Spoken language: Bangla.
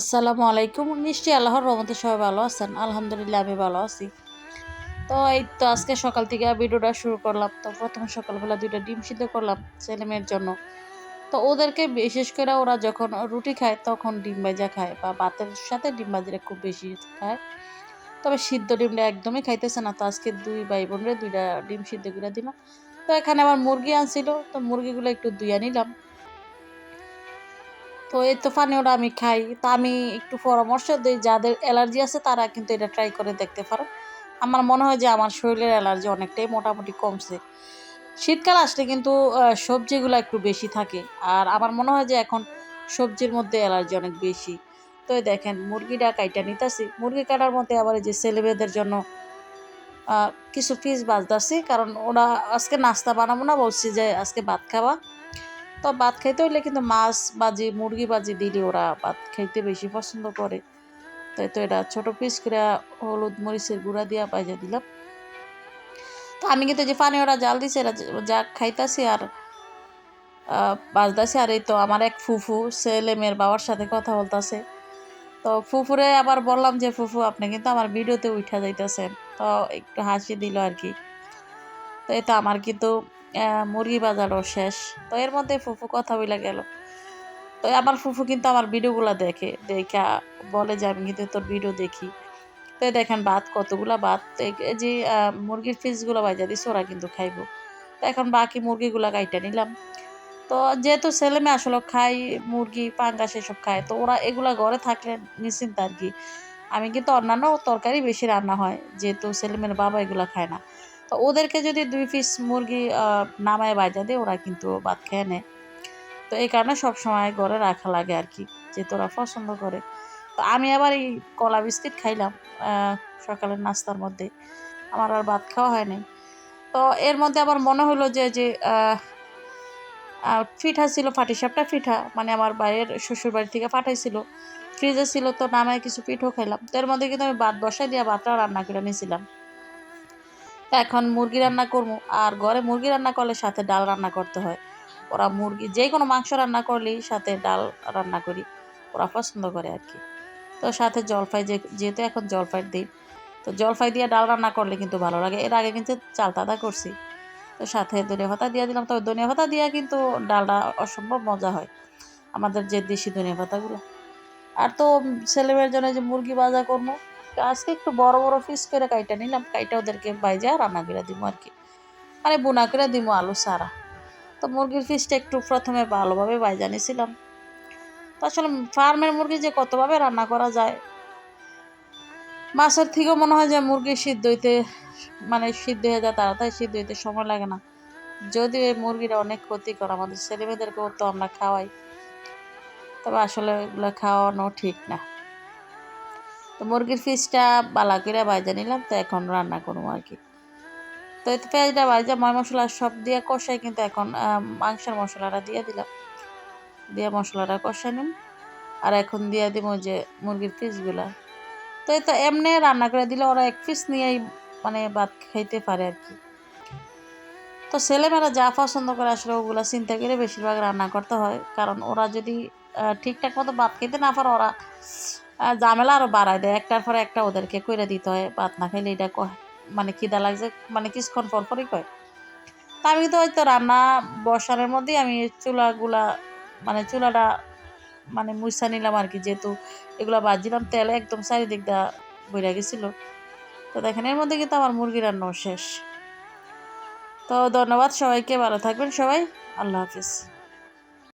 আসসালামু আলাইকুম। নিশ্চয়ই আল্লাহর রহমতে সবাই ভালো আছেন। আলহামদুলিল্লাহ, আমি ভালো আছি। তো এই তো আজকে সকাল থেকে ভিডিওটা শুরু করলাম। তো প্রথমে সকালবেলা দুইটা ডিম সিদ্ধ করলাম ছেলেমেয়ের জন্য। তো ওদেরকে বিশেষ করে ওরা যখন রুটি খায়, তখন ডিম ভাজা খায় বা ভাতের সাথে ডিম ভাজিটা খুব বেশি খায়। তবে সিদ্ধ ডিমটা একদমই খাইতেছে না। তো আজকে দুই ভাই বোনরে দুইটা ডিম সিদ্ধ করে দিলাম। তো এখানে আবার মুরগি আনছিল। তো মুরগিগুলো একটু ধুইয়া নিলাম। তো এই তো পানীয়টা আমি খাই। তা আমি একটু পরামর্শ দিই, যাদের অ্যালার্জি আছে তারা কিন্তু এটা ট্রাই করে দেখতে পারো। আমার মনে হয় যে আমার শরীরের অ্যালার্জি অনেকটাই মোটামুটি কমছে। শীতকাল আসলে কিন্তু সবজিগুলো একটু বেশি থাকে। আর আমার মনে হয় যে এখন সবজির মধ্যে অ্যালার্জি অনেক বেশি। তো দেখেন মুরগিটা কাইটা নিতেছি। মুরগি কাটার মধ্যে আবার এই যে ছেলেমেয়েদের জন্য কিছু পিস বাজদাছি কারণ ওরা আজকে নাস্তা বানাবো না, বলছি যে আজকে ভাত খাওয়া তো ভাত খাইতে হইলে কিন্তু মাছ বাজি মুরগি বাজি দিলে ওরা ভাত খাইতে বেশি পছন্দ করে। তাই তো এটা ছোটো পিস করে হলুদ মরিচের গুঁড়া দিয়া বাজা দিলাম। তো আমি কিন্তু যে পানি ওরা জাল দিছে, এরা যা খাইতাছি আর বাজদাছি আর এই তো আমার এক ফুফু, ছেলে মেয়ের বাবার সাথে কথা বলতেছে। তো ফুফুরে আবার বললাম যে, ফুফু, আপনি কিন্তু আমার ভিডিওতে উঠা যাইতেছেন। তো একটু হাসি দিল আর কি। তো এটা আমার কিন্তু মুরগি বাজারও শেষ। তো এর মধ্যে ফুফু কথা বলে গেল। তো আমার ফুফু কিন্তু আমার ভিডিওগুলো দেখে, দেখা বলে যে, আমি কিন্তু তোর ভিডিও দেখি। তো দেখেন ভাত, কতগুলা ভাত। যে মুরগির পিসগুলো বাজা দিচ্ছে ওরা কিন্তু খাইব। তো এখন বাকি মুরগিগুলো কাইটা নিলাম। তো যেহেতু ছেলে মেয়ে আসলে খাই, মুরগি পাঙ্গা সেসব খায়, তো ওরা এগুলা ঘরে থাকলে নিশ্চিন্ত আর কি। আমি কিন্তু অন্যান্য তরকারি বেশি রান্না হয়, যেহেতু ছেলেমেয়ের বাবা এগুলো খায় না। তো ওদেরকে যদি দুই পিস মুরগি নামায় বাজা দেয়, ওরা কিন্তু ভাত খেয়ে নেয়। তো এই কারণে সবসময় ঘরে রাখা লাগে আর কি, যে তোরা পছন্দ করে। তো আমি আবার এই কলা বিস্কিট খাইলাম সকালের নাস্তার মধ্যে। আমার আর ভাত খাওয়া হয়নি তো এর মধ্যে আবার মনে হলো যে যে পিঠা ছিল ফাটিসাপটা পিঠা মানে আমার বাইরের শ্বশুর বাড়ি থেকে পাঠাইছিল। ফ্রিজে ছিল, তো নামায় কিছু পিঠও খাইলাম। তো এর মধ্যে কিন্তু আমি ভাত বসাই দিয়ে ভাতটা রান্না করে নিয়েছিলাম। এখন মুরগি রান্না করব, আর ঘরে মুরগি রান্না করলে সাথে ডাল রান্না করতে হয়। ওরা মুরগি, যে কোনো মাংস রান্না করলেই সাথে ডাল রান্না করি, ওরা পছন্দ করে আর কি। তো সাথে জলফাই যে, যেহেতু এখন জলফাই দিই তো জলফাই দিয়ে ডাল রান্না করলে কিন্তু ভালো লাগে। এর আগে কিন্তু চাল তাদা করছি, তো সাথে ধনিয়া পাতা দিয়ে দিলাম। তবে ধনিয়া পাতা দিয়ে কিন্তু ডালটা অসম্ভব মজা হয়, আমাদের যে দেশি ধনিয়া পাতাগুলো। আর তো ছেলেমেয়ের জন্য যে মুরগি ভাজা করব আজকে একটু বড় বড় পিস করে কাইটা নিলাম, কাইটা ওদেরকে বাইজা রান্না করে দিব আর কি। মানে বুনা করে দিব আলু সারা তো মুরগির পিসটা একটু প্রথমে ভালোভাবে বাইজা নিয়েছিলাম তো আসলে ফার্মের মুরগি যে কতভাবে রান্না করা যায়, মাছের থেকেও মনে হয় যে মুরগি সিদ্ধ হইতে মানে সিদ্ধ হয়ে যায় তাড়াতাড়ি, সিদ্ধ হইতে সময় লাগে না। যদিও এই মুরগিটা অনেক ক্ষতি ক্ষতিকর, আমাদের ছেলেমেয়েদেরকেও তো আমরা খাওয়াই। তবে আসলে এগুলো খাওয়ানো ঠিক না। তো মুরগির ফিসটা বালা করে বাজা নিলাম, তো এখন রান্না করব আর কি। তো পেঁয়াজটা বাজা ময় মশলা সব দিয়ে কষাই, কিন্তু এখন মাংসের মশলাটা দিয়ে দিলাম। দিয়ে মশলাটা কষাই নিম, আর এখন দিয়ে দিব যে মুরগির পিসগুলা তো তো এমনি রান্না করে দিলে ওরা এক পিস নিয়েই মানে ভাত খাইতে পারে আর কি। তো ছেলেমেয়েরা যা পছন্দ করে আসলে ওগুলা চিন্তা করে বেশিরভাগ রান্না করতে হয়, কারণ ওরা যদি ঠিকঠাক মতো ভাত খেতে না পারে, ওরা ঝামেলা আরও বাড়ায় দেয়। একটার পরে একটা ওদেরকে করে দিতে হয়, ভাত না খাইলে এটা মানে খিদা লাগছে মানে কিছুক্ষণ পর পরই কয়। তা আমি তো হয়তো রান্না বসানোর মধ্যেই আমি চুলাগুলা মানে চুলাটা মানে মুছা নিলাম আর কি, যেহেতু এগুলো বাজিলাম, তেলে একদম চারিদিকটা বইরা গেছিল। তো দেখেন, এর মধ্যে কিন্তু আমার মুরগি রান্নাও শেষ। তো ধন্যবাদ সবাইকে, ভালো থাকবেন সবাই, আল্লাহ হাফিজ।